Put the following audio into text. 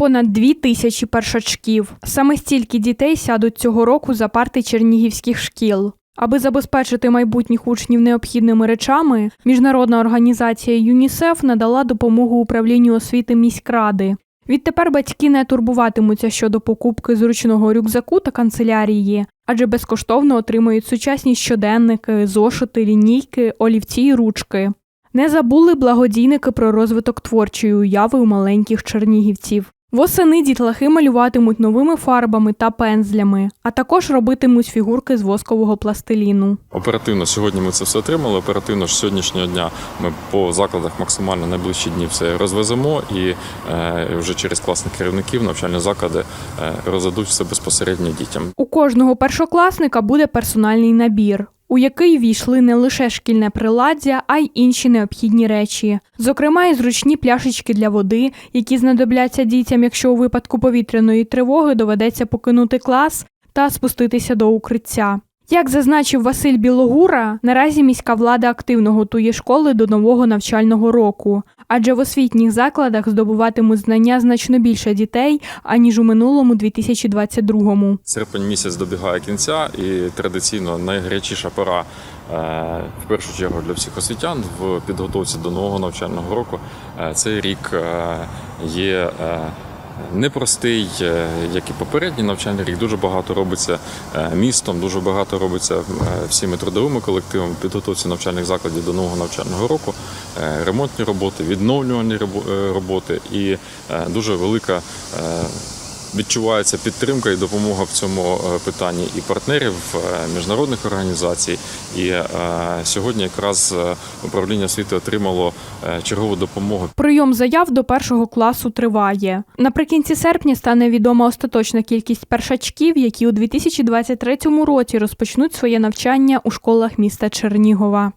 понад дві тисячі першачків. Саме стільки дітей сядуть цього року за парти чернігівських шкіл. Аби забезпечити майбутніх учнів необхідними речами, міжнародна організація ЮНІСЕФ надала допомогу управлінню освіти міськради. Відтепер батьки не турбуватимуться щодо покупки зручного рюкзаку та канцелярії, адже безкоштовно отримують сучасні щоденники, зошити, лінійки, олівці й ручки. Не забули благодійники про розвиток творчої уяви у маленьких чернігівців. Восени дітлахи малюватимуть новими фарбами та пензлями, а також робитимуть фігурки з воскового пластиліну. Оперативно сьогодні ми це все отримали. Оперативно ж сьогоднішнього дня ми по закладах максимально найближчі дні все розвеземо і е, вже через класних керівників навчальні заклади е, роздадуть все безпосередньо дітям. У кожного першокласника буде персональний набір, у який війшли не лише шкільне приладдя, а й інші необхідні речі, зокрема і зручні пляшечки для води, які знадобляться дітям, якщо у випадку повітряної тривоги доведеться покинути клас та спуститися до укриття. Як зазначив Василь Білогура, наразі міська влада активно готує школи до нового навчального року, адже в освітніх закладах здобуватимуть знання значно більше дітей, аніж у минулому 2022-му. Серпень місяць добігає кінця, і традиційно найгарячіша пора. е, В першу чергу для всіх освітян в підготовці до нового навчального року Е, цей рік е, є непростий, е, як і попередній навчальний рік. Дуже багато робиться е, містом, дуже багато робиться е, всіми трудовими колективами підготовці навчальних закладів до нового навчального року, ремонтні роботи, е, роботи і дуже велика. Відчувається підтримка і допомога в цьому е, питанні і партнерів е, міжнародних організацій. І е, сьогодні якраз управління освіти отримало чергову допомогу Прийом заяв до першого класу триває. Наприкінці серпня стане відома остаточна кількість першачків, які у 2023 році розпочнуть своє навчання у школах міста Чернігова.